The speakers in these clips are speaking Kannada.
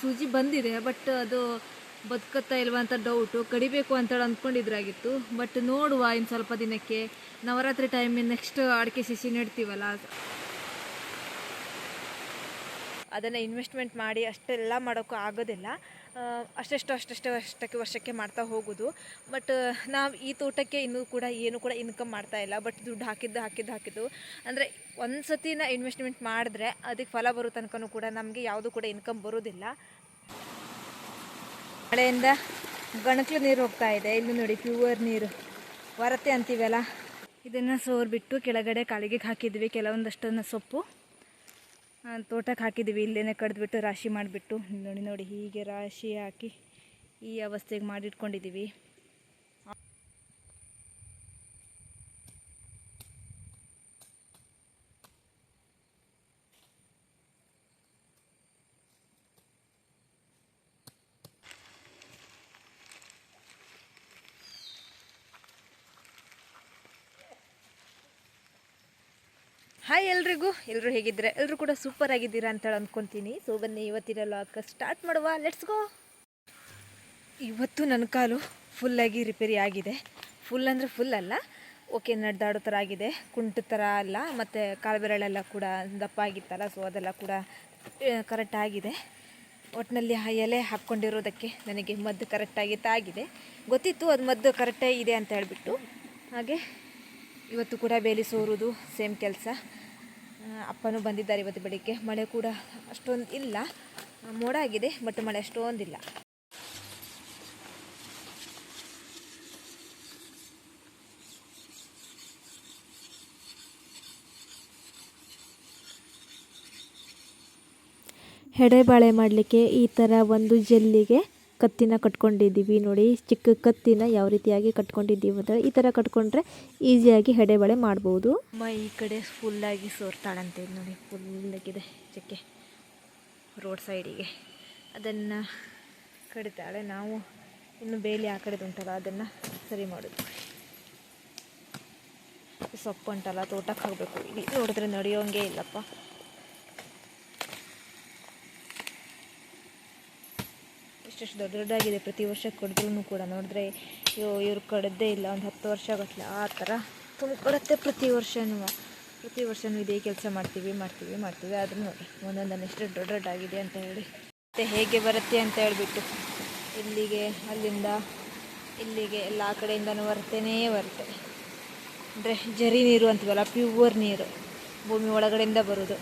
ಸೂಜಿ ಬಂದಿದೆ ಬಟ್ ಅದು ಬದುಕತ್ತಾ ಇಲ್ವಾ ಅಂತ ಡೌಟು ಕಡಿಬೇಕು ಅಂತೇಳಿ ಅಂದ್ಕೊಂಡಿದ್ರಾಗಿತ್ತು. ಬಟ್ ನೋಡುವ ಇನ್ನು ಸ್ವಲ್ಪ ದಿನಕ್ಕೆ. ನವರಾತ್ರಿ ಟೈಮಿನ ನೆಕ್ಸ್ಟ್ ಅಡಿಕೆ ಸಸಿ ನೆಡ್ತೀವಲ್ಲ? ಅದನ್ನು ಇನ್ವೆಸ್ಟ್ಮೆಂಟ್ ಮಾಡಿ ಅಷ್ಟೆಲ್ಲ ಮಾಡೋಕ್ಕೂ ಆಗೋದಿಲ್ಲ. ಅಷ್ಟೆಷ್ಟು ಅಷ್ಟೆಷ್ಟು, ಅಷ್ಟಕ್ಕೆ ವರ್ಷಕ್ಕೆ ಮಾಡ್ತಾ ಹೋಗೋದು. ಬಟ್ ನಾವು ಈ ತೋಟಕ್ಕೆ ಇನ್ನೂ ಕೂಡ ಏನು ಕೂಡ ಇನ್ಕಮ್ ಮಾಡ್ತಾ ಇಲ್ಲ. ಬಟ್ ದುಡ್ಡು ಹಾಕಿದ್ದು ಹಾಕಿದ್ದು ಹಾಕಿದ್ದು. ಅಂದರೆ ಒಂದು ಸತಿನ ಇನ್ವೆಸ್ಟ್ಮೆಂಟ್ ಮಾಡಿದ್ರೆ ಅದಕ್ಕೆ ಫಲ ಬರೋ ತನಕನೂ ಕೂಡ ನಮಗೆ ಯಾವುದೂ ಕೂಡ ಇನ್ಕಮ್ ಬರೋದಿಲ್ಲ. ಮಳೆಯಿಂದ ಗಣಕ್ಲು ನೀರು ಹೋಗ್ತಾ ಇದೆ. ಇಲ್ಲಿ ನೋಡಿ ಪ್ಯೂವರ್ ನೀರು. ವರತೆ ಅಂತೀವಲ್ಲ? ಇದನ್ನು ಸೋರ್ಬಿಟ್ಟು ಕೆಳಗಡೆ ಕಾಲಿಗೆ ಹಾಕಿದ್ವಿ. ಕೆಲವೊಂದಷ್ಟನ್ನು ಸೊಪ್ಪು. ತೋಟಕ್ಕೆ ಹಾಕಿದ್ದೀವಿ. ಇಲ್ಲೇ ಕಡ್ದುಬಿಟ್ಟು ರಾಶಿ ಮಾಡಿಬಿಟ್ಟು. ನೋಡಿ ನೋಡಿ ಹೀಗೆ ರಾಶಿ ಹಾಕಿ ಈ ಅವಸ್ಥೆಗೆ ಮಾಡಿಟ್ಕೊಂಡಿದ್ದೀವಿ. ಹಾಯ್ ಎಲ್ರಿಗೂ. ಎಲ್ಲರೂ ಹೇಗಿದ್ರೆ ಎಲ್ಲರೂ ಕೂಡ ಸೂಪರ್ ಆಗಿದ್ದೀರಾ ಅಂತ ಹೇಳಿ ಅಂದ್ಕೊತೀನಿ ಸೊ ಬನ್ನಿ, ಇವತ್ತಿನ ಲಾಕ್ ಸ್ಟಾರ್ಟ್ ಮಾಡುವ. ಲೆಟ್ಸ್ ಗೋ ಇವತ್ತು ನನ್ನ ಕಾಲು ಫುಲ್ಲಾಗಿ ರಿಪೇರಿ ಆಗಿದೆ. ಫುಲ್ ಅಂದರೆ ಫುಲ್ ಅಲ್ಲ. ಓಕೆ ನಡೆದಾಡೋ ಥರ ಆಗಿದೆ. ಕುಂಟು ಥರ ಅಲ್ಲ. ಮತ್ತು ಕಾಲು ಬೆರಳೆಲ್ಲ ಕೂಡ ದಪ್ಪ ಆಗಿತ್ತಲ್ಲ ಸೊ ಅದೆಲ್ಲ ಕೂಡ ಕರೆಕ್ಟ್ ಆಗಿದೆ. ಒಟ್ಟಿನಲ್ಲಿ ಎಲೆ ಹಾಕ್ಕೊಂಡಿರೋದಕ್ಕೆ ನನಗೆ ಮದ್ದು ಕರೆಕ್ಟಾಗಿ ತಾಗಿದೆ. ಗೊತ್ತಿತ್ತು, ಅದು ಮದ್ದು ಕರೆಕ್ಟೇ ಇದೆ ಅಂತ ಹೇಳಿಬಿಟ್ಟು. ಹಾಗೆ ಇವತ್ತು ಕೂಡ ಬೇಲಿ ಸೋರುವುದು ಸೇಮ್ ಕೆಲಸ. ಅಪ್ಪನೂ ಬಂದಿದ್ದಾರೆ ಇವತ್ತು ಬೆಳಿಗ್ಗೆ. ಮಳೆ ಕೂಡ ಅಷ್ಟೊಂದು ಇಲ್ಲ. ಮೋಡ ಆಗಿದೆ ಬಟ್ ಮಳೆ ಅಷ್ಟೊಂದಿಲ್ಲ ಹೆಡೆಬಾಳೆ ಮಾಡಲಿಕ್ಕೆ ಈ ಥರ ಒಂದು ಜೆಲ್ಲಿಗೆ ಕತ್ತಿನ ಕಟ್ಕೊಂಡಿದ್ದೀವಿ ನೋಡಿ. ಚಿಕ್ಕ ಕತ್ತಿನ ಯಾವ ರೀತಿಯಾಗಿ ಕಟ್ಕೊಂಡಿದ್ದೀವಿ ಅಂದರೆ ಈ ಥರ ಕಟ್ಕೊಂಡ್ರೆ ಈಸಿಯಾಗಿ ಹೆಡೆಬಳೆ ಮಾಡ್ಬೋದು. ಅಮ್ಮ, ಈ ಕಡೆ ಫುಲ್ಲಾಗಿ ಸೋರ್ತಾಳಂತೆ ನೋಡಿ. ಫುಲ್ಲಾಗಿದೆ ಚಕ್ಕೆ ರೋಡ್ ಸೈಡಿಗೆ. ಅದನ್ನು ಕಡಿತಾಳೆ. ನಾವು ಇನ್ನು ಬೇಲಿ ಆ ಕಡೆದು ಉಂಟಲ್ಲ, ಅದನ್ನು ಸರಿ ಮಾಡೋದು. ಸೊಪ್ಪು ಉಂಟಲ್ಲ, ತೋಟಕ್ಕೆ ಹೋಗಬೇಕು. ಇಲ್ಲಿ ನೋಡಿದ್ರೆ ನಡೆಯೋಂಗೆ ಇಲ್ಲಪ್ಪ. ಇಷ್ಟೆಷ್ಟು ದೊಡ್ಡ ದೊಡ್ಡದಾಗಿದೆ. ಪ್ರತಿ ವರ್ಷ ಕಡಿದ್ರೂ ಕೂಡ ನೋಡಿದ್ರೆ ಇವು ಇವ್ರು ಕಡ್ದೇ ಇಲ್ಲ, ಒಂದು ಹತ್ತು ವರ್ಷ ಆಗತ್ತಲ್ಲ ಆ ಥರ ತುಂಬಿಕೊಡತ್ತೆ ಪ್ರತಿ ವರ್ಷವೂ ಪ್ರತಿ ವರ್ಷವೂ ಇದೇ ಕೆಲಸ ಮಾಡ್ತೀವಿ ಮಾಡ್ತೀವಿ ಮಾಡ್ತೀವಿ. ಆದರೂ ನೋಡಿ, ಒಂದೊಂದನ್ನು ಎಷ್ಟು ದೊಡ್ಡ ದೊಡ್ಡಾಗಿದೆ ಅಂತ ಹೇಳಿ. ಮತ್ತೆ ಹೇಗೆ ಬರುತ್ತೆ ಅಂತ ಹೇಳಿಬಿಟ್ಟು, ಇಲ್ಲಿಗೆ, ಅಲ್ಲಿಂದ, ಇಲ್ಲಿಗೆ, ಎಲ್ಲ ಕಡೆಯಿಂದನೂ ಬರ್ತೇನೇ ಬರುತ್ತೆ. ಅಂದರೆ ಜರಿ ನೀರು ಅಂತೀವಲ್ಲ ಪ್ಯೂವರ್ ನೀರು. ಭೂಮಿ ಒಳಗಡೆಯಿಂದ ಬರೋದು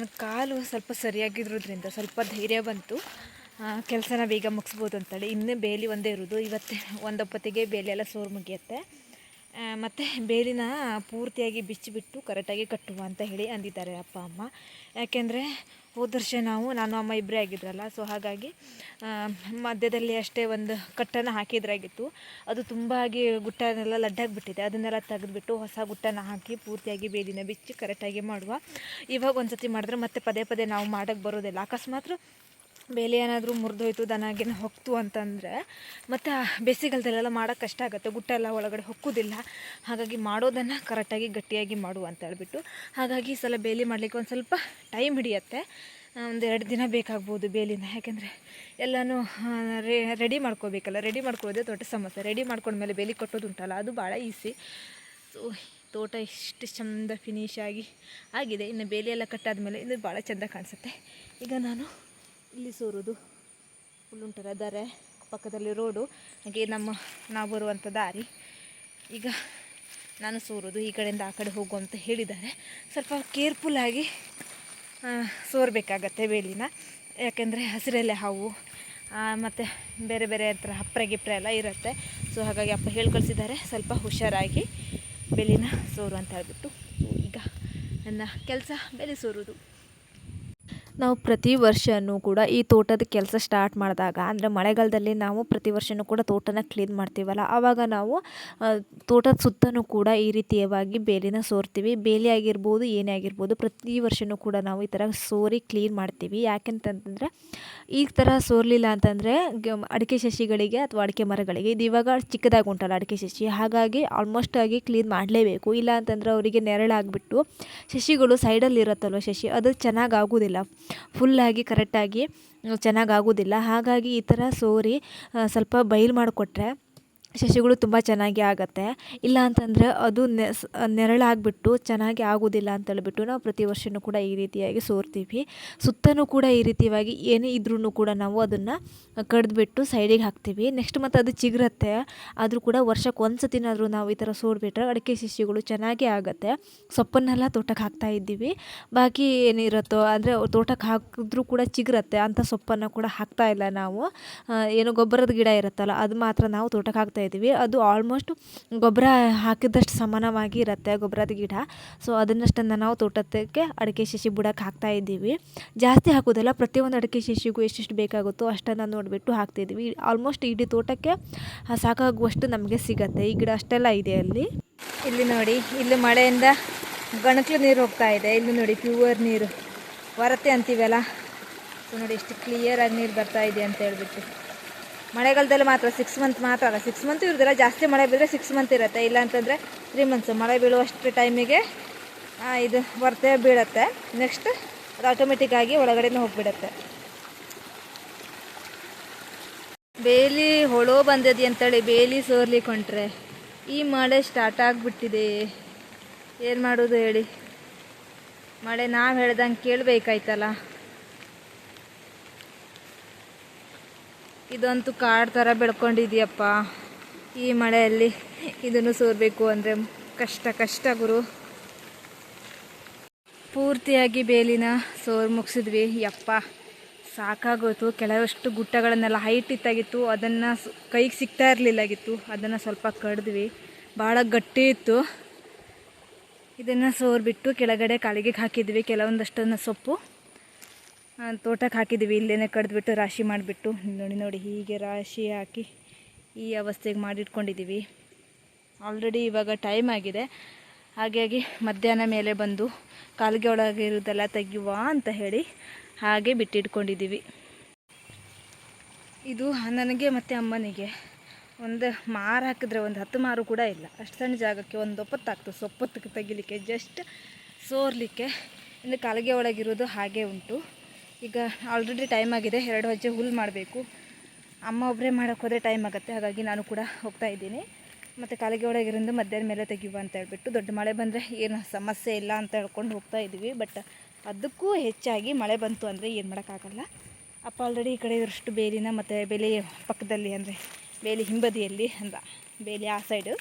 ನನ್ನ ಕಾಲು ಸ್ವಲ್ಪ ಸರಿಯಾಗಿರೋದ್ರಿಂದ ಸ್ವಲ್ಪ ಧೈರ್ಯ ಬಂತು. ಕೆಲಸನ ಬೇಗ ಮುಗಿಸ್ಬೋದು ಅಂತೇಳಿ. ಇನ್ನೂ ಬೇಲಿ ಒಂದೇ ಇರೋದು. ಇವತ್ತೇ ಒಂದೊಪ್ಪತ್ತಿಗೆ ಬೇಲಿ ಎಲ್ಲ ಸೋರು ಮುಗಿಯುತ್ತೆ. ಮತ್ತು ಬೇಲಿನ ಪೂರ್ತಿಯಾಗಿ ಬಿಚ್ಚಿಬಿಟ್ಟು ಕರೆಕ್ಟಾಗಿ ಕಟ್ಟುವ ಅಂತ ಹೇಳಿ ಅಂದಿದ್ದಾರೆ ಅಪ್ಪ, ಅಮ್ಮ. ಯಾಕೆಂದರೆ ಹೋದ ನಾವು, ನಾನು ಅಮ್ಮ ಇಬ್ಬರೇ ಆಗಿದ್ರಲ್ಲ ಸೊ ಹಾಗಾಗಿ ಮಧ್ಯದಲ್ಲಿ ಅಷ್ಟೇ ಒಂದು ಕಟ್ಟನ್ನು ಹಾಕಿದ್ರಾಗಿತ್ತು. ಅದು ತುಂಬ ಆಗಿ ಗುಟ್ಟನೆಲ್ಲ ಲಡ್ಡಾಗಿಬಿಟ್ಟಿದೆ. ಅದನ್ನೆಲ್ಲ ತೆಗೆದುಬಿಟ್ಟು ಹೊಸ ಗುಟ್ಟನ ಹಾಕಿ ಪೂರ್ತಿಯಾಗಿ ಬೇದಿನ ಬಿಚ್ಚಿ ಕರೆಕ್ಟಾಗಿ ಮಾಡುವ. ಇವಾಗ ಒಂದು ಸತಿ ಮಾಡಿದ್ರೆ ಮತ್ತೆ ಪದೇ ಪದೇ ನಾವು ಮಾಡೋಕ್ಕೆ ಬರೋದಿಲ್ಲ. ಅಕಸ್ಮಾತ್ ಬೇಲಿ ಏನಾದರೂ ಮುರಿದೋಯ್ತು ದನಗಿನ ಹೊಕ್ತು ಅಂತಂದರೆ ಮತ್ತು ಬೇಸಿಗೆಲ್ದಲ್ಲೆಲ್ಲ ಮಾಡೋಕ್ಕೆ ಕಷ್ಟ ಆಗುತ್ತೆ. ಗುಟ್ಟ ಎಲ್ಲ ಒಳಗಡೆ ಹೊಕ್ಕೋದಿಲ್ಲ. ಹಾಗಾಗಿ ಮಾಡೋದನ್ನು ಕರೆಕ್ಟಾಗಿ, ಗಟ್ಟಿಯಾಗಿ ಮಾಡು ಅಂತ ಹೇಳ್ಬಿಟ್ಟು. ಹಾಗಾಗಿ ಈ ಸಲ ಬೇಲಿ ಮಾಡಲಿಕ್ಕೆ ಒಂದು ಸ್ವಲ್ಪ ಟೈಮ್ ಹಿಡಿಯುತ್ತೆ. ಒಂದು ಎರಡು ದಿನ ಬೇಕಾಗ್ಬೋದು ಬೇಲಿನ. ಯಾಕೆಂದರೆ ಎಲ್ಲನೂ ರೆಡಿ ಮಾಡ್ಕೋಬೇಕಲ್ಲ. ರೆಡಿ ಮಾಡ್ಕೊಳ್ಳೋದೇ ದೊಡ್ಡ ಸಮಸ್ಯೆ. ರೆಡಿ ಮಾಡ್ಕೊಂಡ್ಮೇಲೆ ಬೇಲಿ ಕಟ್ಟೋದುಂಟಲ್ಲ ಅದು ಭಾಳ ಈಸಿ. ಸೊ, ತೋಟ ಇಷ್ಟು ಚಂದ ಫಿನಿಶ್ ಆಗಿ ಆಗಿದೆ. ಇನ್ನು ಬೇಲಿ ಎಲ್ಲ ಕಟ್ಟಾದ್ಮೇಲೆ ಇದು ಭಾಳ ಚೆಂದ ಕಾಣಿಸುತ್ತೆ. ಈಗ ನಾನು ಇಲ್ಲಿ ಸೋರೋದು. ಫುಲ್ಲುಂಟರ ದಾರೆ ಪಕ್ಕದಲ್ಲಿ ರೋಡು. ಹಾಗೆ ನಮ್ಮ, ನಾವು ಬರುವಂಥ ದಾರಿ. ಈಗ ನಾನು ಸೋರೋದು, ಈ ಕಡೆಯಿಂದ ಆ ಕಡೆ ಹೋಗು ಅಂತ ಹೇಳಿದ್ದಾರೆ. ಸ್ವಲ್ಪ ಕೇರ್ಫುಲ್ಲಾಗಿ ಸೋರಬೇಕಾಗತ್ತೆ ಬೇಲಿನ. ಯಾಕೆಂದರೆ ಹಸಿರೆಲೆ ಹಾವು ಮತ್ತು ಬೇರೆ ಬೇರೆ ಥರ ಹಪ್ಪರೆ ಗಿಪ್ರೆ ಎಲ್ಲ ಇರುತ್ತೆ. ಸೊ ಹಾಗಾಗಿ ಅಪ್ಪ ಹೇಳ್ಕೊಳ್ಸಿದ್ದಾರೆ, ಸ್ವಲ್ಪ ಹುಷಾರಾಗಿ ಬೆಲಿನ ಸೋರು ಅಂತ ಹೇಳ್ಬಿಟ್ಟು. ಈಗ ನನ್ನ ಕೆಲಸ, ಬೆಲೆ ಸೋರೋದು. ನಾವು ಪ್ರತಿ ವರ್ಷವೂ ಕೂಡ ಈ ತೋಟದ ಕೆಲಸ ಸ್ಟಾರ್ಟ್ ಮಾಡಿದಾಗ, ಅಂದರೆ ಮಳೆಗಾಲದಲ್ಲಿ ನಾವು ಪ್ರತಿ ವರ್ಷವೂ ಕೂಡ ತೋಟನ ಕ್ಲೀನ್ ಮಾಡ್ತೀವಲ್ಲ ಆವಾಗ ನಾವು ತೋಟದ ಸುತ್ತನೂ ಕೂಡ ಈ ರೀತಿಯವಾಗಿ ಬೇಲಿನ ಸೋರ್ತೀವಿ. ಬೇಲಿ ಆಗಿರ್ಬೋದು, ಏನೇ ಆಗಿರ್ಬೋದು, ಪ್ರತಿ ವರ್ಷವೂ ಕೂಡ ನಾವು ಈ ಥರ ಸೋರಿ ಕ್ಲೀನ್ ಮಾಡ್ತೀವಿ. ಯಾಕೆಂತಂತಂದರೆ ಈ ಥರ ಸೋರಲಿಲ್ಲ ಅಂತಂದರೆ ಅಡಿಕೆ ಸಸಿಗಳಿಗೆ ಅಥವಾ ಅಡಿಕೆ ಮರಗಳಿಗೆ ಇದು ಇವಾಗ ಚಿಕ್ಕದಾಗಿ ಉಂಟಲ್ಲ ಅಡಿಕೆ ಸಸಿ, ಹಾಗಾಗಿ ಆಲ್ಮೋಸ್ಟ್ ಆಗಿ ಕ್ಲೀನ್ ಮಾಡಲೇಬೇಕು. ಇಲ್ಲ ಅಂತಂದರೆ ಅವರಿಗೆ ನೆರಳಾಗಿಬಿಟ್ಟು, ಸಸಿಗಳು ಸೈಡಲ್ಲಿ ಇರುತ್ತಲ್ವ ಸಸಿ, ಅದು ಚೆನ್ನಾಗಿ ಆಗೋದಿಲ್ಲ. ಫುಲ್ಲಾಗಿ ಕರೆಕ್ಟಾಗಿ ಚೆನ್ನಾಗಿ ಆಗೋದಿಲ್ಲ. ಹಾಗಾಗಿ ಈ ಥರ ಸೋರಿ ಸ್ವಲ್ಪ ಬಯಲು ಮಾಡಿಕೊಟ್ರೆ ಸಸಿಗಳು ತುಂಬ ಚೆನ್ನಾಗಿ ಆಗುತ್ತೆ. ಇಲ್ಲ ಅಂತಂದರೆ ಅದು ನೆಸ್ ನೆರಳಾಗ್ಬಿಟ್ಟು ಚೆನ್ನಾಗಿ ಆಗೋದಿಲ್ಲ ಅಂತೇಳಿಬಿಟ್ಟು ನಾವು ಪ್ರತಿ ವರ್ಷವೂ ಕೂಡ ಈ ರೀತಿಯಾಗಿ ಸೋರ್ತೀವಿ. ಸುತ್ತಲೂ ಕೂಡ ಈ ರೀತಿಯಾಗಿ ಏನೇ ಇದ್ರೂ ಕೂಡ ನಾವು ಅದನ್ನು ಕಡ್ದುಬಿಟ್ಟು ಸೈಡಿಗೆ ಹಾಕ್ತೀವಿ. ನೆಕ್ಸ್ಟ್ ಮತ್ತು ಅದು ಚಿಗುರತ್ತೆ. ಆದರೂ ಕೂಡ ವರ್ಷಕ್ಕೆ ಒಂದು ಸತಿನಾದರೂ ನಾವು ಈ ಥರ ಸೋರ್ಬಿಟ್ರೆ ಅಡಿಕೆ ಸಸಿಗಳು ಚೆನ್ನಾಗಿ ಆಗುತ್ತೆ. ಸೊಪ್ಪನ್ನೆಲ್ಲ ತೋಟಕ್ಕೆ ಹಾಕ್ತಾ ಇದ್ದೀವಿ. ಬಾಕಿ ಏನಿರುತ್ತೋ ಅಂದರೆ ತೋಟಕ್ಕೆ ಹಾಕಿದ್ರೂ ಕೂಡ ಚಿಗುರತ್ತೆ. ಅಂಥ ಸೊಪ್ಪನ್ನು ಕೂಡ ಹಾಕ್ತಾ ಇಲ್ಲ ನಾವು. ಏನು ಗೊಬ್ಬರದ ಗಿಡ ಇರುತ್ತಲ್ಲ, ಅದು ಮಾತ್ರ ನಾವು ತೋಟಕ್ಕೆ ಹಾಕ್ತಾ ಇದ್ದೀವಿ. ಅದು ಆಲ್ಮೋಸ್ಟ್ ಗೊಬ್ಬರ ಹಾಕಿದಷ್ಟು ಸಮಾನವಾಗಿ ಇರುತ್ತೆ, ಗೊಬ್ಬರದ ಗಿಡ. ಸೊ ಅದನ್ನಷ್ಟನ್ನು ನಾವು ತೋಟಕ್ಕೆ ಅಡಿಕೆ ಶಶಿ ಬುಡಕ್ಕೆ ಹಾಕ್ತಾ ಇದ್ದೀವಿ. ಜಾಸ್ತಿ ಹಾಕೋದಿಲ್ಲ ಪ್ರತಿಯೊಂದು ಅಡಿಕೆ ಶಶಿಗೂ ಎಷ್ಟೆಷ್ಟು ಬೇಕಾಗುತ್ತೋ ಅಷ್ಟನ್ನು ನೋಡಿಬಿಟ್ಟು ಹಾಕ್ತಿದ್ವಿ ಆಲ್ಮೋಸ್ಟ್ ಇಡೀ ತೋಟಕ್ಕೆ ಸಾಕಾಗುವಷ್ಟು ನಮಗೆ ಸಿಗುತ್ತೆ. ಈ ಗಿಡ ಅಷ್ಟೆಲ್ಲ ಇದೆ ಅಲ್ಲಿ. ಇಲ್ಲಿ ನೋಡಿ, ಇಲ್ಲಿ ಮಳೆಯಿಂದ ಗಣಕ್ಲು ನೀರು ಹೋಗ್ತಾ ಇದೆ. ಇಲ್ಲಿ ನೋಡಿ ಪ್ಯೂವರ್ ನೀರು. ವರತೆ ಅಂತೀವಲ್ಲ? ನೋಡಿ, ಎಷ್ಟು ಕ್ಲಿಯರಾಗಿ ನೀರು ಬರ್ತಾ ಇದೆ ಅಂತ ಹೇಳ್ಬಿಟ್ಟು. ಮಳೆಗಾಲದಲ್ಲಿ ಮಾತ್ರ ಸಿಕ್ಸ್ ಮಂತ್ ಮಾತ್ರ ಅಲ್ಲ ಸಿಕ್ಸ್ ಮಂತ್ ಇರೋದಿಲ್ಲ, ಜಾಸ್ತಿ ಮಳೆ ಬಿದ್ದರೆ ಸಿಕ್ಸ್ ಮಂತ್ ಇರುತ್ತೆ. ಇಲ್ಲ ಅಂತಂದರೆ ತ್ರೀ ಮಂತ್ಸ್ ಮಳೆ ಬೀಳುವಷ್ಟು ಟೈಮಿಗೆ ಇದು ಹೊರತೆ ಬೀಳುತ್ತೆ. ನೆಕ್ಸ್ಟ್ ಅದು ಆಟೋಮೆಟಿಕ್ ಆಗಿ ಒಳಗಡೆನೇ ಹೋಗಿಬಿಡುತ್ತೆ. ಬೇಲಿ ಹೊಳೋ ಬಂದದಿ ಅಂತೇಳಿ, ಬೇಲಿ ಸೋರ್ಲಿ ಹೊಂಟ್ರೆ ಈ ಮಳೆ ಸ್ಟಾರ್ಟ್ ಆಗಿಬಿಟ್ಟಿದೆ. ಏನು ಮಾಡೋದು ಹೇಳಿ? ಮಳೆ ನಾವು ಹೇಳ್ದಂಗೆ ಕೇಳಬೇಕಾಯ್ತಲ್ಲ. ಇದಂತೂ ಕಾಡು ಥರ ಬೆಳ್ಕೊಂಡಿದ್ಯಪ್ಪ. ಈ ಮಳೆಯಲ್ಲಿ ಇದನ್ನು ಸೋರಬೇಕು ಅಂದರೆ ಕಷ್ಟ ಕಷ್ಟ ಗುರು. ಪೂರ್ತಿಯಾಗಿ ಬೇಲಿನ ಸೋರ್ ಮುಗಿಸಿದ್ವಿ. ಯಪ್ಪ, ಸಾಕಾಗೋಯ್ತು. ಕೆಲವಷ್ಟು ಗುಟ್ಟಗಳನ್ನೆಲ್ಲ ಹೈಟ್ ಇತ್ತಾಗಿತ್ತು ಅದನ್ನು ಕೈಗೆ ಸಿಗ್ತಾ ಇರಲಿಲ್ಲಾಗಿತ್ತು. ಅದನ್ನು ಸ್ವಲ್ಪ ಕಡಿದ್ವಿ. ಭಾಳ ಗಟ್ಟಿ ಇತ್ತು. ಇದನ್ನು ಸೋರ್ಬಿಟ್ಟು ಕೆಳಗಡೆ ಕಾಲಿಗೆ ಹಾಕಿದ್ವಿ. ಕೆಲವೊಂದಷ್ಟನ್ನು ಸೊಪ್ಪು. ತೋಟಕ್ಕೆ ಹಾಕಿದ್ದೀವಿ. ಇಲ್ಲೇ ಕಡ್ದುಬಿಟ್ಟು ರಾಶಿ ಮಾಡಿಬಿಟ್ಟು. ನೋಡಿ ನೋಡಿ, ಹೀಗೆ ರಾಶಿ ಹಾಕಿ ಈ ಅವಸ್ಥೆಗೆ ಮಾಡಿಟ್ಕೊಂಡಿದ್ದೀವಿ. ಆಲ್ರೆಡಿ ಇವಾಗ ಟೈಮ್ ಆಗಿದೆ. ಹಾಗಾಗಿ ಮಧ್ಯಾಹ್ನ ಮೇಲೆ ಬಂದು ಕಾಲಿಗೆ ಒಳಗಿರೋದೆಲ್ಲ ತೆಗಿಯುವ ಅಂತ ಹೇಳಿ ಹಾಗೆ ಬಿಟ್ಟಿಟ್ಕೊಂಡಿದ್ದೀವಿ. ಇದು ನನಗೆ ಮತ್ತು ಅಮ್ಮನಿಗೆ. ಒಂದು ಮಾರು ಹಾಕಿದ್ರೆ ಒಂದು ಹತ್ತು ಮಾರು ಕೂಡ ಇಲ್ಲ. ಅಷ್ಟು ಸಣ್ಣ ಜಾಗಕ್ಕೆ ಒಂದು ಒಪ್ಪತ್ತು ಹಾಕ್ತು ತೆಗಿಲಿಕ್ಕೆ ಜಸ್ಟ್ ಸೋರ್ಲಿಕ್ಕೆ. ಇನ್ನು ಕಾಲಿಗೆ ಒಳಗಿರೋದು ಹಾಗೆ ಉಂಟು. ಈಗ ಆಲ್ರೆಡಿ ಟೈಮ್ ಆಗಿದೆ, ಎರಡು ಹಜ್ಜೆ ಹುಲ್ಲು ಮಾಡಬೇಕು. ಅಮ್ಮ ಒಬ್ಬರೇ ಮಾಡೋಕ್ಕೆ ಹೋದರೆ ಟೈಮ್ ಆಗುತ್ತೆ, ಹಾಗಾಗಿ ನಾನು ಕೂಡ ಹೋಗ್ತಾ ಇದ್ದೀನಿ. ಮತ್ತು ಕಾಲಿಗೆ ಒಳಗಿರಿಂದ ಮಧ್ಯಾಹ್ನ ಮೇಲೆ ತೆಗಿಯುವ ಅಂತ ಹೇಳ್ಬಿಟ್ಟು ದೊಡ್ಡ ಮಳೆ ಬಂದರೆ ಏನು ಸಮಸ್ಯೆ ಇಲ್ಲ ಅಂತ ಹೇಳ್ಕೊಂಡು ಹೋಗ್ತಾ ಇದ್ದೀವಿ ಬಟ್ ಅದಕ್ಕೂ ಹೆಚ್ಚಾಗಿ ಮಳೆ ಬಂತು ಅಂದರೆ ಏನು ಮಾಡೋಕ್ಕಾಗಲ್ಲ ಅಪ್ಪ ಆಲ್ರೆಡಿ ಈ ಕಡೆ ಇರೋಷ್ಟು ಬೇಲಿನ ಮತ್ತು ಬೇಲಿ ಪಕ್ಕದಲ್ಲಿ ಅಂದರೆ ಬೇಲಿ ಹಿಂಬದಿಯಲ್ಲಿ ಅಂದ, ಬೇಲಿ ಆ ಸೈಡು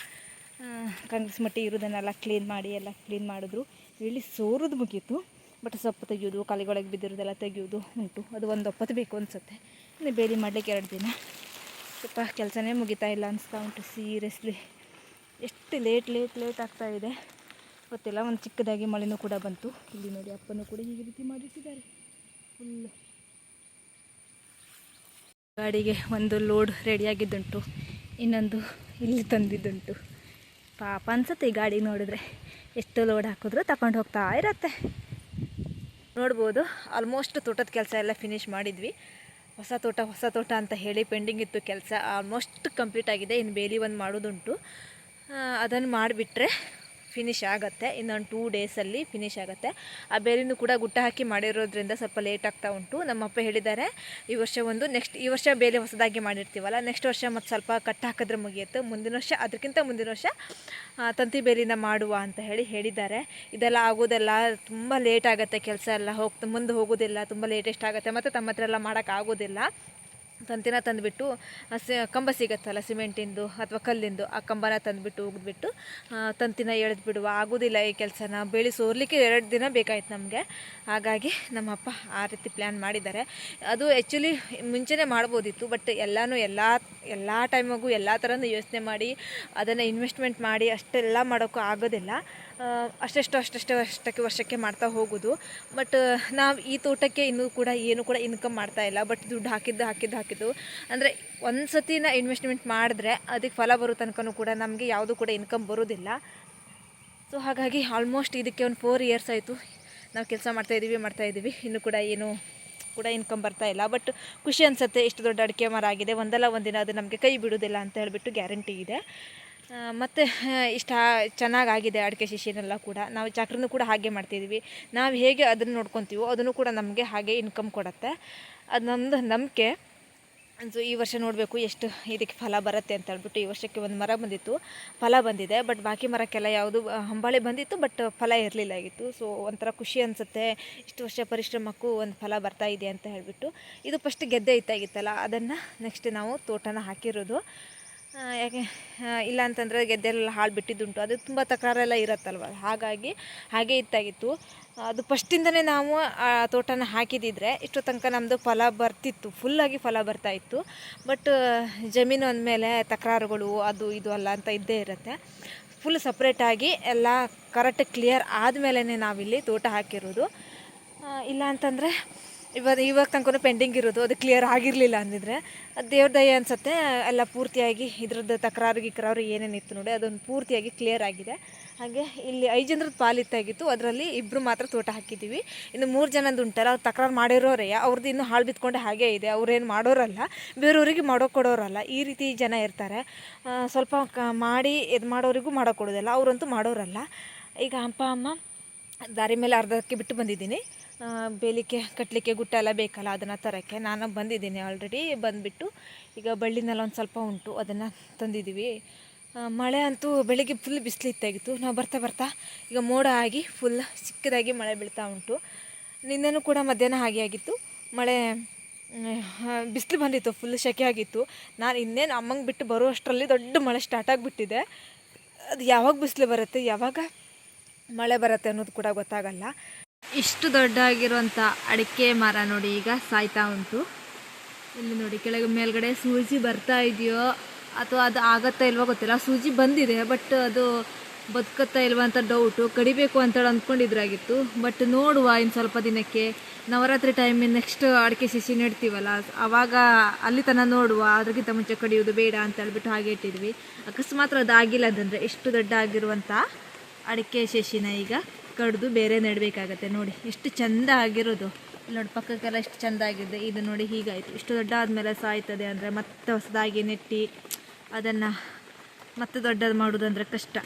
ಕಾಂಗ್ರೆಸ್ ಮಟ್ಟಿ ಇರೋದನ್ನೆಲ್ಲ ಕ್ಲೀನ್ ಮಾಡಿ, ಎಲ್ಲ ಕ್ಲೀನ್ ಮಾಡಿದ್ರು. ಇಲ್ಲಿ ಸೋರೋದು ಮುಗೀತು. ಬಟ್ ಸೊಪ್ಪು ತೆಗೆಯೋದು ಕಾಲಿಗೊಳಗೆ ಬಿದ್ದಿರೋದೆಲ್ಲ ತೆಗೆಯೋದು ಉಂಟು. ಅದು ಒಂದು ಒಪ್ಪತ್ತು ಬೇಕು ಅನಿಸುತ್ತೆ. ಇನ್ನು ಬೇಲಿ ಮಾಡಲಿಕ್ಕೆ ಎರಡು ದಿನ. ಸ್ವಲ್ಪ ಕೆಲಸನೇ ಮುಗಿತಾ ಇಲ್ಲ ಅನಿಸ್ತಾ ಉಂಟು ಸೀರಿಯಸ್ಲಿ. ಎಷ್ಟು ಲೇಟ್ ಲೇಟ್ ಲೇಟ್ ಆಗ್ತಾ ಇದೆ. ಗೊತ್ತಿಲ್ಲ, ಒಂದು ಚಿಕ್ಕದಾಗಿ ಮಳೆನೂ ಕೂಡ ಬಂತು. ಇಲ್ಲಿ ನೋಡಿ ಅಪ್ಪನೂ ಕೂಡ ಹೀಗೆ ರೀತಿ ಮಾಡಿಟ್ಟಿದ್ದಾರೆ. ಫುಲ್ಲು ಗಾಡಿಗೆ ಒಂದು ಲೋಡ್ ರೆಡಿಯಾಗಿದ್ದುಂಟು ಇನ್ನೊಂದು ಇಲ್ಲಿ ತಂದಿದ್ದುಂಟು. ಪಾಪ ಅನ್ಸುತ್ತೆ ಈ ಗಾಡಿ ನೋಡಿದ್ರೆ. ಎಷ್ಟು ಲೋಡ್ ಹಾಕಿದ್ರು ತಗೊಂಡು ಹೋಗ್ತಾ ಇರತ್ತೆ. ನೋಡ್ಬೋದು. ಆಲ್ಮೋಸ್ಟ್ ತೋಟದ ಕೆಲಸ ಎಲ್ಲ ಫಿನಿಶ್ ಮಾಡಿದ್ವಿ. ಹೊಸ ತೋಟ ಹೊಸ ತೋಟ ಅಂತ ಹೇಳಿ ಪೆಂಡಿಂಗ್ ಇತ್ತು ಕೆಲಸ. ಆಲ್ಮೋಸ್ಟ್ ಕಂಪ್ಲೀಟ್ ಆಗಿದೆ. ಇನ್ನು ಬೇಲಿ ಒಂದು ಮಾಡೋದುಂಟು. ಅದನ್ನು ಮಾಡಿಬಿಟ್ರೆ ಫಿನಿಶ್ ಆಗುತ್ತೆ. ಇನ್ನೊಂದು ಟೂ ಡೇಸಲ್ಲಿ ಫಿನಿಶ್ ಆಗುತ್ತೆ. ಆ ಬೇಲಿನೂ ಕೂಡ ಗುಟ್ಟ ಹಾಕಿ ಮಾಡಿರೋದ್ರಿಂದ ಸ್ವಲ್ಪ ಲೇಟ್ ಆಗ್ತಾ ಉಂಟು. ನಮ್ಮಪ್ಪ ಹೇಳಿದ್ದಾರೆ, ಈ ವರ್ಷ ಒಂದು ನೆಕ್ಸ್ಟ್ ಈ ವರ್ಷ ಬೇಲಿ ಹೊಸದಾಗಿ ಮಾಡಿರ್ತೀವಲ್ಲ ನೆಕ್ಸ್ಟ್ ವರ್ಷ ಮತ್ತು ಸ್ವಲ್ಪ ಕಟ್ ಹಾಕಿದ್ರೆ ಮುಗಿಯುತ್ತೆ. ಮುಂದಿನ ವರ್ಷ ಅದಕ್ಕಿಂತ ಮುಂದಿನ ವರ್ಷ ತಂತಿ ಬೇಲಿನ ಮಾಡುವ ಅಂತ ಹೇಳಿ ಹೇಳಿದ್ದಾರೆ. ಇದೆಲ್ಲ ಆಗೋದೆಲ್ಲ ತುಂಬ ಲೇಟ್ ಆಗುತ್ತೆ, ಕೆಲಸ ಎಲ್ಲ ಹೋಗ್ತಾ, ಮುಂದೆ ಹೋಗೋದಿಲ್ಲ, ತುಂಬ ಲೇಟೆಸ್ಟ್ ಆಗುತ್ತೆ, ಮತ್ತು ತಮ್ಮ ಹತ್ರ ಎಲ್ಲ ಮಾಡೋಕ್ಕಾಗೋದಿಲ್ಲ ತಂತಿನ ತಂದುಬಿಟ್ಟು ಕಂಬ ಸಿಗತ್ತಲ್ಲ ಸಿಮೆಂಟಿಂದು ಅಥವಾ ಕಲ್ಲಿಂದು, ಆ ಕಂಬನ ತಂದುಬಿಟ್ಟು ಉಗಿದ್ಬಿಟ್ಟು ತಂತಿನ ಎಳೆದು ಬಿಡುವ ಆಗೋದಿಲ್ಲ ಈ ಕೆಲಸನ. ಬೆಳೆ ಸೋರ್ಲಿಕ್ಕೆ ಎರಡು ದಿನ ಬೇಕಾಯ್ತು ನಮಗೆ. ಹಾಗಾಗಿ ನಮ್ಮಪ್ಪ ಆ ರೀತಿ ಪ್ಲ್ಯಾನ್ ಮಾಡಿದ್ದಾರೆ. ಅದು ಆ್ಯಕ್ಚುಲಿ ಮುಂಚೆನೇ ಮಾಡ್ಬೋದಿತ್ತು ಬಟ್ ಎಲ್ಲನೂ ಎಲ್ಲ ಎಲ್ಲ ಟೈಮಗೂ ಎಲ್ಲ ಥರನೂ ಯೋಚನೆ ಮಾಡಿ, ಅದನ್ನು ಇನ್ವೆಸ್ಟ್ಮೆಂಟ್ ಮಾಡಿ ಅಷ್ಟೆಲ್ಲ ಮಾಡೋಕ್ಕೂ ಆಗೋದಿಲ್ಲ. ಅಷ್ಟೆಷ್ಟು ಅಷ್ಟೆಷ್ಟು, ಅಷ್ಟಕ್ಕೆ ವರ್ಷಕ್ಕೆ ಮಾಡ್ತಾ ಹೋಗೋದು. ಬಟ್ ನಾವು ಈ ತೋಟಕ್ಕೆ ಇನ್ನೂ ಕೂಡ ಏನು ಕೂಡ ಇನ್ಕಮ್ ಮಾಡ್ತಾ ಇಲ್ಲ. ಬಟ್ ದುಡ್ಡು ಹಾಕಿದ್ದು ಹಾಕಿದ್ದು ಹಾಕಿದ್ದು. ಅಂದರೆ ಒಂದು ಸತಿನ ಇನ್ವೆಸ್ಟ್ಮೆಂಟ್ ಮಾಡಿದ್ರೆ ಅದಕ್ಕೆ ಫಲ ಬರೋ ತನಕನೂ ಕೂಡ ನಮಗೆ ಯಾವುದೂ ಕೂಡ ಇನ್ಕಮ್ ಬರೋದಿಲ್ಲ. ಸೊ ಹಾಗಾಗಿ ಆಲ್ಮೋಸ್ಟ್ ಇದಕ್ಕೆ ಒಂದು ಫೋರ್ ಇಯರ್ಸ್ ಆಯಿತು. ನಾವು ಕೆಲಸ ಮಾಡ್ತಾಯಿದ್ದೀವಿ ಮಾಡ್ತಾಯಿದ್ದೀವಿ ಇನ್ನೂ ಕೂಡ ಏನು ಕೂಡ ಇನ್ಕಮ್ ಬರ್ತಾ ಇಲ್ಲ. ಬಟ್ ಖುಷಿ ಅನಿಸುತ್ತೆ. ಇಷ್ಟು ದೊಡ್ಡ ಅಡಿಕೆ ಮರ ಆಗಿದೆ. ಒಂದಲ್ಲ ಒಂದಿನ ಅದು ನಮಗೆ ಕೈ ಬಿಡೋದಿಲ್ಲ ಅಂತ ಹೇಳಿಬಿಟ್ಟು ಗ್ಯಾರಂಟಿ ಇದೆ. ಮತ್ತು ಇಷ್ಟ ಚೆನ್ನಾಗಾಗಿದೆ ಅಡಿಕೆ ಶಿಶಿನೆಲ್ಲ ಕೂಡ. ನಾವು ಚಕ್ರನೂ ಕೂಡ ಹಾಗೆ ಮಾಡ್ತಿದ್ವಿ. ನಾವು ಹೇಗೆ ಅದನ್ನು ನೋಡ್ಕೊತೀವೋ ಅದನ್ನು ಕೂಡ ನಮಗೆ ಹಾಗೆ ಇನ್ಕಮ್ ಕೊಡುತ್ತೆ. ಅದು ನಮ್ಮದು ನಂಬಿಕೆ. ಸೊ, ಈ ವರ್ಷ ನೋಡಬೇಕು ಎಷ್ಟು ಇದಕ್ಕೆ ಫಲ ಬರುತ್ತೆ ಅಂತ ಹೇಳ್ಬಿಟ್ಟು ಈ ವರ್ಷಕ್ಕೆ ಒಂದು ಮರ ಬಂದಿತ್ತು. ಫಲ ಬಂದಿದೆ, ಬಟ್ ಬಾಕಿ ಮರಕ್ಕೆಲ್ಲ ಯಾವುದು ಹಂಬಾಳೆ ಬಂದಿತ್ತು, ಬಟ್ ಫಲ ಇರಲಿಲ್ಲ ಆಗಿತ್ತು. ಸೊ, ಒಂಥರ ಖುಷಿ ಅನಿಸುತ್ತೆ. ಇಷ್ಟು ವರ್ಷ ಪರಿಶ್ರಮಕ್ಕೂ ಒಂದು ಫಲ ಬರ್ತಾ ಇದೆ ಅಂತ ಹೇಳಿಬಿಟ್ಟು. ಇದು ಫಸ್ಟ್ ಗೆದ್ದೆ ಇತ್ತಾಗಿತ್ತಲ್ಲ, ಅದನ್ನು ನೆಕ್ಸ್ಟ್ ನಾವು ತೋಟನ ಹಾಕಿರೋದು. ಯಾಕೆ ಇಲ್ಲ ಅಂತಂದರೆ ಗೆದ್ದೆಲ್ಲ ಹಾಳು ಬಿಟ್ಟಿದ್ದುಂಟು. ಅದು ತುಂಬ ತಕರಾರೆಲ್ಲ ಇರುತ್ತಲ್ವ? ಹಾಗಾಗಿ ಹಾಗೆ ಇತ್ತಾಗಿತ್ತು. ಅದು ಫಸ್ಟಿಂದನೇ ನಾವು, ಆ, ತೋಟನ ಹಾಕಿದಿದ್ರೆ ಇಷ್ಟು ತನಕ ನಮ್ಮದು ಫಲ ಬರ್ತಿತ್ತು. ಫುಲ್ಲಾಗಿ ಫಲ ಬರ್ತಾ ಇತ್ತು. ಬಟ್ ಜಮೀನು ಅಂದಮೇಲೆ ತಕರಾರುಗಳು, ಅದು ಇದು ಅಲ್ಲ ಅಂತ ಇದ್ದೇ ಇರುತ್ತೆ. ಫುಲ್ ಸಪ್ರೇಟಾಗಿ ಎಲ್ಲ ಕರೆಕ್ಟ್ ಕ್ಲಿಯರ್ ಆದಮೇಲೆ ನಾವಿಲ್ಲಿ ತೋಟ ಹಾಕಿರೋದು. ಇಲ್ಲ ಅಂತಂದರೆ ಇವಾಗ ಇವಾಗ ತನಕ ಪೆಂಡಿಂಗ್ ಇರೋದು, ಅದು ಕ್ಲಿಯರ್ ಆಗಿರಲಿಲ್ಲ ಅಂದಿದ್ರೆ. ಅದು ದೇವ್ರ ದಯ ಅನಿಸುತ್ತೆ, ಎಲ್ಲ ಪೂರ್ತಿಯಾಗಿ ಇದ್ರದ್ದು ತಕರಾರು ಗಿಕ್ರಾರು ಏನೇನಿತ್ತು ನೋಡಿ, ಅದೊಂದು ಪೂರ್ತಿಯಾಗಿ ಕ್ಲಿಯರ್ ಆಗಿದೆ. ಹಾಗೆ ಇಲ್ಲಿ ಐದು ಜನರದ್ದು ಪಾಲಿತ್ತಾಗಿತ್ತು ಅದರಲ್ಲಿ ಇಬ್ಬರು ಮಾತ್ರ ತೋಟ ಹಾಕಿದ್ದೀವಿ. ಇನ್ನು ಮೂರು ಜನದ್ದು ಉಂಟಲ್ಲ, ಅವ್ರು ತಕರಾರು ಮಾಡಿರೋರೇ ಅವ್ರದ್ದು ಇನ್ನೂ ಹಾಳು ಬಿತ್ಕೊಂಡು ಹಾಗೆ ಇದೆ, ಅವ್ರೇನು ಮಾಡೋರಲ್ಲ, ಬೇರೆಯವ್ರಿಗೆ ಮಾಡೋ ಕೊಡೋರಲ್ಲ, ಈ ರೀತಿ ಜನ ಇರ್ತಾರೆ. ಸ್ವಲ್ಪ ಮಾಡಿ ಇದು ಮಾಡೋರಿಗೂ ಮಾಡೋ ಕೊಡೋದಿಲ್ಲ, ಅವರಂತೂ ಮಾಡೋರಲ್ಲ. ಈಗ ಅಪ್ಪ ಅಮ್ಮ ದಾರಿ ಮೇಲೆ ಅರ್ಧಕ್ಕೆ ಬಿಟ್ಟು ಬಂದಿದ್ದೀನಿ. ಬೇಲಿಕ್ಕೆ ಬೇಲಿಕೆ ಕಟ್ಟಲಿಕ್ಕೆ ಗುಟ್ಟ ಎಲ್ಲ ಬೇಕಲ್ಲ, ಅದನ್ನು ತರೋಕ್ಕೆ. ನಾನು ಬಂದಿದ್ದೀನಿ ಆಲ್ರೆಡಿ ಬಂದುಬಿಟ್ಟು ಈಗ ಬಳ್ಳಿನೆಲ್ಲ ಒಂದು ಸ್ವಲ್ಪ ಉಂಟು, ಅದನ್ನು ತಂದಿದ್ದೀವಿ. ಮಳೆ ಅಂತೂ ಬೆಳಿಗ್ಗೆ ಫುಲ್ ಬಿಸಿಲಿತ್ತಾಗಿತ್ತು. ನಾವು ಬರ್ತಾ ಬರ್ತಾ ಈಗ ಮೋಡ ಆಗಿ ಫುಲ್ ಚಿಕ್ಕದಾಗಿ ಮಳೆ ಬೀಳ್ತಾ ಉಂಟು. ನಿನ್ನೆನೂ ಕೂಡ ಮಧ್ಯಾಹ್ನ ಹಾಗೆ ಆಗಿತ್ತು. ಮಳೆ ಬಿಸಿಲು ಬಂದಿತ್ತು ಫುಲ್ ಸೆಕೆ ಆಗಿತ್ತು. ನಾನು ಇನ್ನೇನು ಅಮ್ಮಂಗೆ ಬಿಟ್ಟು ಬರುವಷ್ಟರಲ್ಲಿ ದೊಡ್ಡ ಮಳೆ ಸ್ಟಾರ್ಟ್ ಆಗಿಬಿಟ್ಟಿದೆ. ಅದು ಯಾವಾಗ ಬಿಸಿಲು ಬರುತ್ತೆ? ಯಾವಾಗ ಮಳೆ ಬರುತ್ತೆ ಅನ್ನೋದು ಕೂಡ ಗೊತ್ತಾಗಲ್ಲ. ಇಷ್ಟು ದೊಡ್ಡ ಆಗಿರುವಂಥ ಅಡಿಕೆ ಮರ ನೋಡಿ ಈಗ ಸಾಯ್ತಾ ಉಂಟು. ಇಲ್ಲಿ ನೋಡಿ ಕೆಳಗೆ ಮೇಲ್ಗಡೆ ಸೂಜಿ ಬರ್ತಾ ಇದೆಯೋ ಅಥವಾ ಅದು ಆಗತ್ತಾ ಇಲ್ವೋ ಗೊತ್ತಿಲ್ಲ. ಸೂಜಿ ಬಂದಿದೆ ಬಟ್ ಅದು ಬದುಕತ್ತಾ ಇಲ್ವಾ ಅಂತ ಡೌಟು ಕಡಿಬೇಕು ಅಂತೇಳಿ ಅಂದ್ಕೊಂಡಿದ್ರಾಗಿತ್ತು. ಬಟ್ ನೋಡುವ ಇನ್ನು ಸ್ವಲ್ಪ ದಿನಕ್ಕೆ. ನವರಾತ್ರಿ ಟೈಮ್ ನೆಕ್ಸ್ಟ್ ಅಡಿಕೆ ಸಿಸಿ ನೆಡ್ತೀವಲ್ಲ ಆವಾಗ ಅಲ್ಲಿ ತನಕ ನೋಡುವ ಅದಕ್ಕಿಂತ ಮುಂಚೆ ಕಡಿಯೋದು ಬೇಡ ಅಂತ ಹೇಳ್ಬಿಟ್ಟು ಹಾಗೆ ಇಟ್ಟಿದ್ವಿ. ಅಕಸ್ಮಾತ್ ಅದು ಆಗಿಲ್ಲ ಎಷ್ಟು ದೊಡ್ಡ ಆಗಿರುವಂಥ ಅಡಿಕೆ ಶಶಿನ ಈಗ ಕಡ್ದು ಬೇರೆ ನೆಡಬೇಕಾಗತ್ತೆ ನೋಡಿ. ಎಷ್ಟು ಚಂದ ಆಗಿರೋದು. ನೋಡಿ ಪಕ್ಕಕ್ಕೆಲ್ಲ ಎಷ್ಟು ಚಂದ ಆಗಿದೆ. ಇದು ನೋಡಿ ಹೀಗಾಯಿತು. ಇಷ್ಟು ದೊಡ್ಡ ಆದಮೇಲೆ ಸಾಯ್ತದೆ ಅಂದರೆ ಮತ್ತೆ ಹೊಸದಾಗಿ ನೆಟ್ಟಿ ಅದನ್ನು ಮತ್ತೆ ದೊಡ್ಡದು ಮಾಡೋದಂದರೆ ಕಷ್ಟ.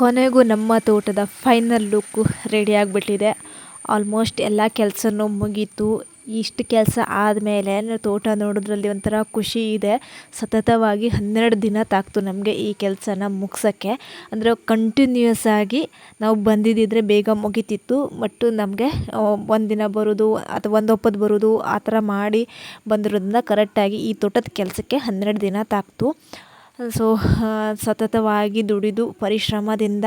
ಕೊನೆಗೂ ನಮ್ಮ ತೋಟದ ಫೈನಲ್ ಲುಕ್ಕು ರೆಡಿ ಆಗಿಬಿಟ್ಟಿದೆ. ಆಲ್ಮೋಸ್ಟ್ ಎಲ್ಲ ಕೆಲಸನೂ ಮುಗೀತು. ಇಷ್ಟು ಕೆಲಸ ಆದಮೇಲೆ ತೋಟ ನೋಡೋದ್ರಲ್ಲಿ ಒಂಥರ ಖುಷಿ ಇದೆ. ಸತತವಾಗಿ ಹನ್ನೆರಡು ದಿನ ತಾಕ್ತು ನಮಗೆ ಈ ಕೆಲಸನ ಮುಗ್ಸೋಕ್ಕೆ. ಅಂದರೆ ಕಂಟಿನ್ಯೂಯಸ್ ಆಗಿ ನಾವು ಬಂದಿದ್ದಿದ್ರೆ ಬೇಗ ಮುಗಿತಿತ್ತು. ಬಟ್ ನಮಗೆ ಒಂದಿನ ಬರೋದು ಅಥವಾ ಒಂದು ಬರೋದು ಆ ಥರ ಮಾಡಿ ಬಂದಿರೋದ್ರಿಂದ ಕರೆಕ್ಟಾಗಿ ಈ ತೋಟದ ಕೆಲಸಕ್ಕೆ ಹನ್ನೆರಡು ದಿನ ತಾಕ್ತು ಸೊ ಸತತವಾಗಿ ದುಡಿದು ಪರಿಶ್ರಮದಿಂದ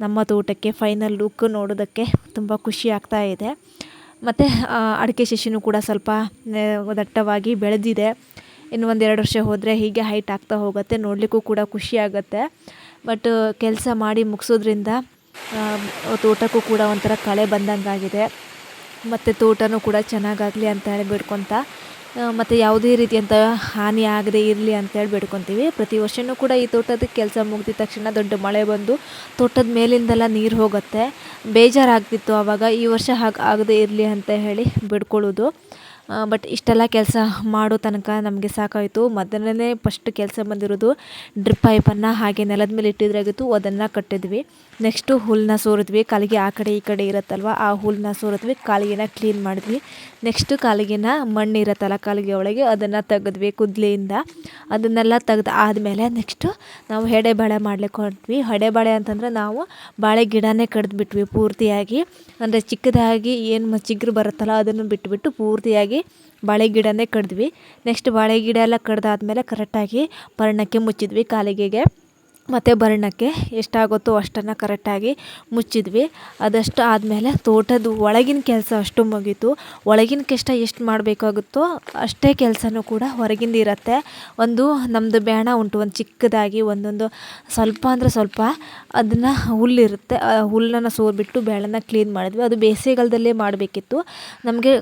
ನಮ್ಮ ತೋಟಕ್ಕೆ ಫೈನಲ್ ಲುಕ್ ನೋಡೋದಕ್ಕೆ ತುಂಬ ಖುಷಿ ಆಗ್ತಾ ಇದೆ. ಮತ್ತು ಅಡಿಕೆ ಸಸಿನೂ ಕೂಡ ಸ್ವಲ್ಪ ದಟ್ಟವಾಗಿ ಬೆಳೆದಿದೆ. ಇನ್ನು ಒಂದೆರಡು ವರ್ಷ ಹೋದರೆ ಹೀಗೆ ಹೈಟ್ ಆಗ್ತಾ ಹೋಗುತ್ತೆ, ನೋಡಲಿಕ್ಕೂ ಕೂಡ ಖುಷಿ ಆಗುತ್ತೆ. ಬಟ್, ಕೆಲಸ ಮಾಡಿ ಮುಗಿಸೋದ್ರಿಂದ ತೋಟಕ್ಕೂ ಕೂಡ ಒಂಥರ ಕಳೆ ಬಂದಂಗಾಗಿದೆ. ಮತ್ತು ತೋಟನೂ ಕೂಡ ಚೆನ್ನಾಗಾಗಲಿ ಅಂತ ಹೇಳಿ ಬೇಡ್ಕೊತ ಮತ್ತು ಯಾವುದೇ ರೀತಿಯಂಥ ಹಾನಿ ಆಗದೆ ಇರಲಿ ಅಂತೇಳಿ ಬೇಡ್ಕೊತೀವಿ. ಪ್ರತಿ ವರ್ಷವೂ ಕೂಡ ಈ ತೋಟದ ಕೆಲಸ ಮುಗಿದ ತಕ್ಷಣ ದೊಡ್ಡ ಮಳೆ ಬಂದು ತೋಟದ ಮೇಲಿಂದೆಲ್ಲ ನೀರು ಹೋಗುತ್ತೆ. ಬೇಜಾರಾಗ್ತಿತ್ತು ಆವಾಗ ಈ ವರ್ಷ ಹಾಗೆ ಆಗದೆ ಇರಲಿ ಅಂತ ಹೇಳಿ ಬಿಡ್ಕೊಳ್ಳೋದು. ಬಟ್ ಇಷ್ಟೆಲ್ಲ ಕೆಲಸ ಮಾಡೋ ತನಕ ನಮಗೆ ಸಾಕಾಯಿತು. ಮೊದಲನೇ ಫಸ್ಟ್ ಕೆಲಸ ಬಂದಿರೋದು ಡ್ರಿಪ್ ಪೈಪನ್ನು ಹಾಗೆ ನೆಲದ ಮೇಲೆ ಇಟ್ಟಿದ್ರಾಗಿತ್ತು ಅದನ್ನು ಕಟ್ಟಿದ್ವಿ. ನೆಕ್ಸ್ಟು ಹುಲ್ಲನ್ನ ಸೋರಿದ್ವಿ, ಕಾಲಿಗೆ ಆ ಕಡೆ ಈ ಕಡೆ ಇರುತ್ತಲ್ವ, ಆ ಹುಲ್ಲನ್ನ ಸೋರಿದ್ವಿ, ಕಾಲಿಗೆನ ಕ್ಲೀನ್ ಮಾಡಿದ್ವಿ. ನೆಕ್ಸ್ಟು ಕಾಲಿಗೆನ ಮಣ್ಣು ಇರುತ್ತಲ್ಲ ಕಾಲಿಗೆ ಒಳಗೆ, ಅದನ್ನು ತೆಗೆದ್ವಿ ಕುದ್ಲಿಯಿಂದ. ಅದನ್ನೆಲ್ಲ ತೆಗ್ದು ಆದಮೇಲೆ ನೆಕ್ಸ್ಟು ನಾವು ಹೆಡೆಬಾಳೆ ಮಾಡ್ಲಿಕ್ಕೆ ಹೊರಟ್ವಿ ಹೆಡೆಬಾಳೆ ಅಂತಂದರೆ ನಾವು ಬಾಳೆ ಗಿಡನೇ ಕಡ್ದುಬಿಟ್ವಿ ಪೂರ್ತಿಯಾಗಿ. ಅಂದರೆ ಚಿಕ್ಕದಾಗಿ ಏನು ಚಿಗುರು ಬರುತ್ತಲ್ಲ ಅದನ್ನು ಬಿಟ್ಬಿಟ್ಟು ಪೂರ್ತಿಯಾಗಿ ಬಾಳೆ ಗಿಡನೇ ಕಡ್ದ್ವಿ. ನೆಕ್ಸ್ಟ್ ಬಾಳೆ ಗಿಡ ಎಲ್ಲ ಕಡ್ದಾದ್ಮೇಲೆ ಕರೆಕ್ಟಾಗಿ ಪರ್ಣಕ್ಕೆ ಮುಚ್ಚಿದ್ವಿ ಕಾಲಿಗೆಗೆ. ಮತ್ತು ಬರ್ಣಕ್ಕೆ ಎಷ್ಟಾಗುತ್ತೋ ಅಷ್ಟನ್ನು ಕರೆಕ್ಟಾಗಿ ಮುಚ್ಚಿದ್ವಿ. ಅದಷ್ಟು ಆದಮೇಲೆ ತೋಟದ ಒಳಗಿನ ಕೆಲಸ ಅಷ್ಟು ಮುಗೀತು. ಒಳಗಿನ ಕಷ್ಟ ಎಷ್ಟು ಮಾಡಬೇಕಾಗುತ್ತೋ ಅಷ್ಟೇ ಕೆಲಸನೂ ಕೂಡ ಹೊರಗಿಂದ ಇರುತ್ತೆ. ಒಂದು ನಮ್ಮದು ಬ್ಯಾಣ ಉಂಟು, ಒಂದು ಚಿಕ್ಕದಾಗಿ, ಒಂದೊಂದು ಸ್ವಲ್ಪ ಅಂದರೆ ಸ್ವಲ್ಪ ಅದನ್ನು ಹುಲ್ಲಿರುತ್ತೆ. ಆ ಹುಲ್ಲನ್ನು ಸೋರ್ಬಿಟ್ಟು ಬೇಳನ ಕ್ಲೀನ್ ಮಾಡಿದ್ವಿ. ಅದು ಬೇಸಿಗೆಗಾಲದಲ್ಲೇ ಮಾಡಬೇಕಿತ್ತು. ನಮಗೆ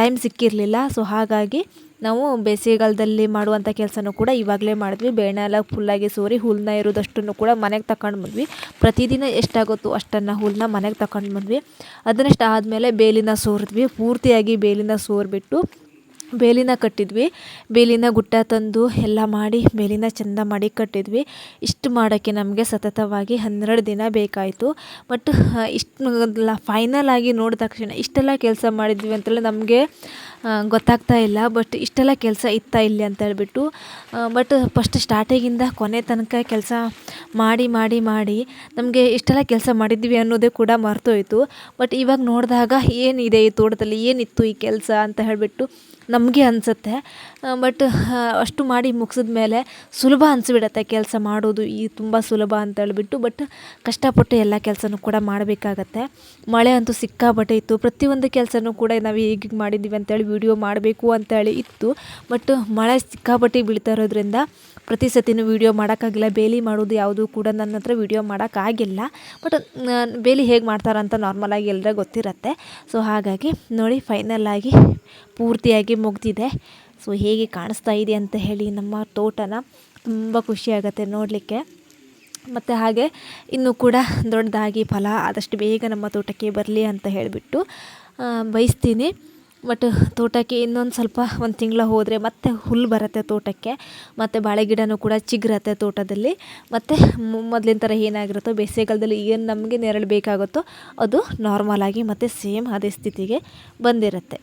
ಟೈಮ್ ಸಿಕ್ಕಿರಲಿಲ್ಲ. ಸೊ ಹಾಗಾಗಿ ನಾವು ಬೇಸಿಗೆಗಾಲದಲ್ಲಿ ಮಾಡುವಂಥ ಕೆಲಸನೂ ಕೂಡ ಇವಾಗಲೇ ಮಾಡಿದ್ವಿ. ಬೇಣ ಎಲ್ಲ ಫುಲ್ಲಾಗಿ ಸೋರಿ ಹುಲ್ಲನ್ನ ಇರೋದಷ್ಟನ್ನು ಕೂಡ ಮನೆಗೆ ತಗೊಂಡು ಬಂದ್ವಿ. ಪ್ರತಿದಿನ ಎಷ್ಟಾಗುತ್ತೋ ಅಷ್ಟನ್ನು ಹುಲ್ಲನ್ನ ಮನೆಗೆ ತಗೊಂಡು ಬಂದ್ವಿ. ಅದನ್ನಷ್ಟು ಆದಮೇಲೆ ಬೇಲಿನ ಸೋರಿದ್ವಿ. ಪೂರ್ತಿಯಾಗಿ ಬೇಲಿನ ಸೋರಿಬಿಟ್ಟು ಬೇಲಿನ ಕಟ್ಟಿದ್ವಿ. ಬೇಲಿನ ಗುಟ್ಟ ತಂದು ಎಲ್ಲ ಮಾಡಿ ಬೇಲಿನ ಚಂದ ಮಾಡಿ ಕಟ್ಟಿದ್ವಿ. ಇಷ್ಟು ಮಾಡೋಕ್ಕೆ ನಮಗೆ ಸತತವಾಗಿ ಹನ್ನೆರಡು ದಿನ ಬೇಕಾಯಿತು. ಬಟ್ ಇಷ್ಟು ಫೈನಲ್ ಆಗಿ ನೋಡಿದ ತಕ್ಷಣ ಇಷ್ಟೆಲ್ಲ ಕೆಲಸ ಮಾಡಿದ್ವಿ ಅಂತೇಳಿ ನಮಗೆ ಗೊತ್ತಾಗ್ತಾ ಇಲ್ಲ. ಬಟ್ ಇಷ್ಟೆಲ್ಲ ಕೆಲಸ ಇತ್ತಾ ಇಲ್ಲಿ ಅಂತ ಹೇಳ್ಬಿಟ್ಟು ಬಟ್ ಫಸ್ಟ್ ಸ್ಟಾರ್ಟಿಗಿಂದ ಕೊನೆ ತನಕ ಕೆಲಸ ಮಾಡಿ ಮಾಡಿ ಮಾಡಿ ನಮಗೆ ಇಷ್ಟೆಲ್ಲ ಕೆಲಸ ಮಾಡಿದ್ವಿ ಅನ್ನೋದೇ ಕೂಡ ಮರ್ತೋಯ್ತು. ಬಟ್ ಇವಾಗ ನೋಡಿದಾಗ ಏನಿದೆ ಈ ತೋಟದಲ್ಲಿ? ಏನಿತ್ತು ಈ ಕೆಲಸ ಅಂತ ಹೇಳಿಬಿಟ್ಟು ನಮಗೆ ಅನಿಸುತ್ತೆ. ಬಟ್ ಅಷ್ಟು ಮಾಡಿ ಮುಗಿಸಿದ ಮೇಲೆ ಸುಲಭ ಅನಿಸ್ಬಿಡತ್ತೆ ಕೆಲಸ ಮಾಡೋದು. ಈ ತುಂಬ ಸುಲಭ ಅಂತ ಹೇಳ್ಬಿಟ್ಟು ಬಟ್ ಕಷ್ಟಪಟ್ಟು ಎಲ್ಲ ಕೆಲಸನೂ ಕೂಡ ಮಾಡಬೇಕಾಗತ್ತೆ. ಮಳೆ ಅಂತೂ ಸಿಕ್ಕಾಪಟ್ಟೆ ಇತ್ತು. ಪ್ರತಿಯೊಂದು ಕೆಲಸನೂ ಕೂಡ ನಾವು ಹೀಗೆ ಮಾಡಿದ್ದೀವಿ ಅಂತೇಳಿ, ವಿಡಿಯೋ ಮಾಡಬೇಕು ಅಂತೇಳಿ ಇತ್ತು. ಬಟ್ ಮಳೆ ಸಿಕ್ಕಾಪಟ್ಟೆ ಬೀಳ್ತಾ ಇರೋದ್ರಿಂದ ಪ್ರತಿ ಸತಿನೂ ವೀಡಿಯೋ ಮಾಡೋಕ್ಕಾಗಿಲ್ಲ, ಬೇಲಿ ಮಾಡೋದು ಯಾವುದೂ ಕೂಡ ನನ್ನ ಹತ್ರ ವೀಡಿಯೋ ಮಾಡೋಕ್ಕಾಗಿಲ್ಲ. ಬಟ್ ಬೇಲಿ ಹೇಗೆ ಮಾಡ್ತಾರಂತ ನಾರ್ಮಲಾಗಿ ಎಲ್ಲರ ಗೊತ್ತಿರುತ್ತೆ. ಸೊ ಹಾಗಾಗಿ ನೋಡಿ ಫೈನಲ್ಲಾಗಿ ಪೂರ್ತಿಯಾಗಿ ಮುಗ್ದಿದೆ. ಸೊ ಹೇಗೆ ಕಾಣಿಸ್ತಾ ಇದೆ ಅಂತ ಹೇಳಿ ನಮ್ಮ ತೋಟನ ತುಂಬ ಖುಷಿಯಾಗತ್ತೆ ನೋಡಲಿಕ್ಕೆ. ಮತ್ತು ಹಾಗೆ ಇನ್ನೂ ಕೂಡ ದೊಡ್ಡದಾಗಿ ಫಲ ಆದಷ್ಟು ಬೇಗ ನಮ್ಮ ತೋಟಕ್ಕೆ ಬರಲಿ ಅಂತ ಹೇಳಿಬಿಟ್ಟು ಬಯಸ್ತೀನಿ. ಬಟ್ ತೋಟಕ್ಕೆ ಇನ್ನೊಂದು ಸ್ವಲ್ಪ ಒಂದು ತಿಂಗಳು ಹೋದರೆ ಮತ್ತೆ ಹುಲ್ಲು ಬರುತ್ತೆ ತೋಟಕ್ಕೆ, ಮತ್ತು ಬಾಳೆ ಗಿಡನೂ ಕೂಡ ಚಿಗುರತ್ತೆ ತೋಟದಲ್ಲಿ. ಮತ್ತು ಮೊದಲಿನ ಥರ ಏನಾಗಿರುತ್ತೋ, ಬೇಸಿಗೆಗಾಲದಲ್ಲಿ ಏನು ನಮಗೆ ನೆರಳು ಬೇಕಾಗುತ್ತೋ ಅದು ನಾರ್ಮಲಾಗಿ ಮತ್ತು ಸೇಮ್ ಅದೇ ಸ್ಥಿತಿಗೆ ಬಂದಿರುತ್ತೆ.